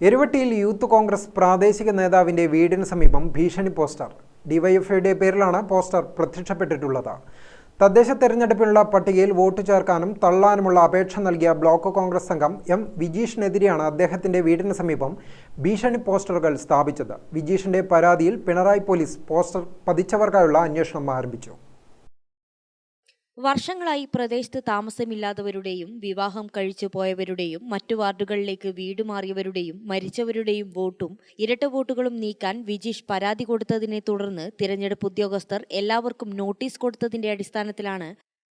എരുവട്ടിയിൽ youth Congress പ്രാദേശിക നേതാവിന്റെ വീടിന് സമീപം ഭീഷണി പോസ്റ്റർ. ഡിവൈഎഫ്ഐയുടെ പേരിലാണ് പോസ്റ്റർ പ്രത്യക്ഷപ്പെട്ടിട്ടുള്ളത്. തദ്ദേശ തെരഞ്ഞെടുപ്പിനുള്ള പട്ടികയിൽ വോട്ട് ചേർക്കാനും തള്ളാനുമുള്ള അപേക്ഷ നൽകിയ ബ്ലോക്ക് കോൺഗ്രസ് സംഘം എം വിജീഷിനെതിരെയാണ് അദ്ദേഹത്തിന്റെ വീടിന് സമീപം ഭീഷണി പോസ്റ്ററുകൾ സ്ഥാപിച്ചത്. വിജീഷിന്റെ പരാതിയിൽ പിണറായി പോലീസ് പോസ്റ്റർ പതിച്ചവർക്കായുള്ള അന്വേഷണം ആരംഭിച്ചു. വർഷങ്ങളായി പ്രദേശത്ത് താമസമില്ലാത്തവരുടെയും വിവാഹം കഴിച്ചു പോയവരുടെയും മറ്റു വാർഡുകളിലേക്ക് വീട് മാറിയവരുടെയും മരിച്ചവരുടെയും വോട്ടും ഇരട്ട വോട്ടുകളും നീക്കാൻ വിജീഷ് പരാതി കൊടുത്തതിനെ തുടർന്ന് തിരഞ്ഞെടുപ്പ് ഉദ്യോഗസ്ഥർ എല്ലാവർക്കും നോട്ടീസ് കൊടുത്തതിന്റെ അടിസ്ഥാനത്തിലാണ്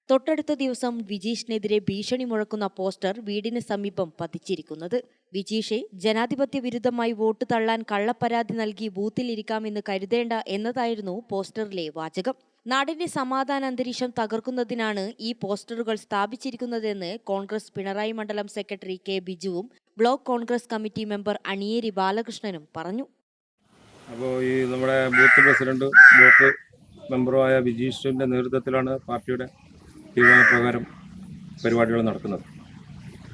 തൊട്ടടുത്ത ദിവസം വിജീഷിനെതിരെ ഭീഷണി മുഴക്കുന്ന പോസ്റ്റർ വീടിന് സമീപം പതിച്ചിരിക്കുന്നത്. വിജീഷെ ജനാധിപത്യ വിരുദ്ധമായി വോട്ട് തള്ളാൻ കള്ളപ്പരാതി നൽകി ബൂത്തിലിരിക്കാമെന്ന് കരുതേണ്ട എന്നതായിരുന്നു പോസ്റ്ററിലെ വാചകം. നാടിന്റെ സമാധാന അന്തരീക്ഷം തകർക്കുന്നതിനാണ് ഈ പോസ്റ്ററുകൾ സ്ഥാപിച്ചിരിക്കുന്നതെന്ന് കോൺഗ്രസ് പിണറായി മണ്ഡലം secretary K ബിജുവും block Congress committee member Aniyeri ബാലകൃഷ്ണനും പറഞ്ഞു. അപ്പോൾ ഈ നമ്മുടെ ബൂത്ത് പ്രസിഡന്റ് ബ്ലോക്ക് മെമ്പറുമായ വിജീഷിന്റെ നേതൃത്വത്തിലാണ് പാർട്ടിയുടെ തീരുമാനപ്രകാരം പരിപാടികൾ നടക്കുന്നത്.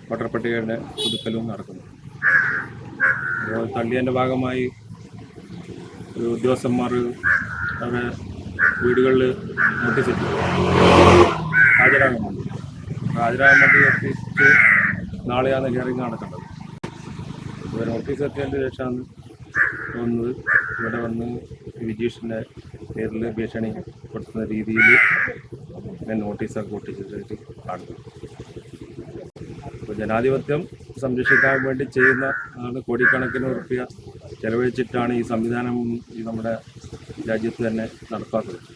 വോട്ടർപട്ടികയുടെ പുതുക്കലും നടക്കുന്നു. അപ്പോൾ തള്ളിയതിന്റെ ഭാഗമായി ഉദ്യോഗസ്ഥന്മാർ അവരുടെ വീടുകളിൽ നോട്ടീസ് ഇട്ടു ഹാജരാകാൻ വേണ്ടി അപ്പോൾ ഹാജരാകാൻ വേണ്ടി എത്തിച്ച് നാളെയാണ് ഹിയറിംഗ് നടക്കേണ്ടത്. ഇപ്പോൾ നോട്ടീസ് എത്തിയതിന്റെ ശേഷമാണ് വന്നത്. ഇവിടെ വന്ന് വിജീഷിന്റെ പേരിൽ ഭീഷണി കൊടുക്കുന്ന രീതിയിൽ ഞാൻ നോട്ടീസൊക്കെ ഒട്ടിച്ചിട്ട് കാണുന്നു. അപ്പോൾ ജനാധിപത്യം സംരക്ഷിക്കാൻ വേണ്ടി ചെയ്യുന്ന ആണ് കോടിക്കണക്കിന് റുപ്യ ചെലവഴിച്ചിട്ടാണ് ഈ സംവിധാനം ഈ നമ്മുടെ രാജ്യത്ത് തന്നെ നടപ്പാക്കുന്നത്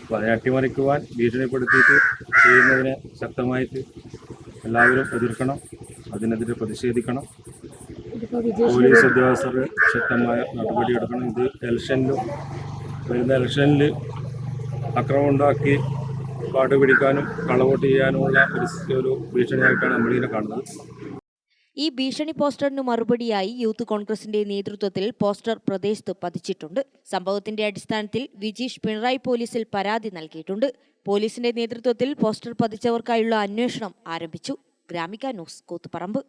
അപ്പോൾ അതിനെ അട്ടിമറിക്കുവാൻ ഭീഷണിപ്പെടുത്തിയിട്ട് ചെയ്യുന്നതിനെ ശക്തമായിട്ട് എല്ലാവരും എതിർക്കണം അതിനെതിരെ പ്രതിഷേധിക്കണം. പോലീസ് ഉദ്യോഗസ്ഥർ ശക്തമായ നടപടിയെടുക്കണം ഇത് ഇലക്ഷനിലും വരുന്ന ഇലക്ഷനിൽ അക്രമം ഉണ്ടാക്കി പാട്ട് പിടിക്കാനും കളവോട്ട് ചെയ്യാനുമുള്ള ഒരു ഭീഷണിയായിട്ടാണ് നമ്മളിങ്ങനെ കാണുന്നത്. ഈ ഭീഷണി പോസ്റ്ററിന് മറുപടിയായി യൂത്ത് കോൺഗ്രസിന്റെ നേതൃത്വത്തിൽ പോസ്റ്റർ പ്രദേശത്ത് പതിച്ചിട്ടുണ്ട്. സംഭവത്തിന്റെ അടിസ്ഥാനത്തിൽ വിജീഷ് പിണറായി പോലീസിൽ പരാതി നൽകിയിട്ടുണ്ട്. പോലീസിന്റെ നേതൃത്വത്തിൽ പോസ്റ്റർ പതിച്ചവർക്കായുള്ള അന്വേഷണം ആരംഭിച്ചു. ഗ്രാമിക ന്യൂസ് കൂത്തുപറമ്പ്.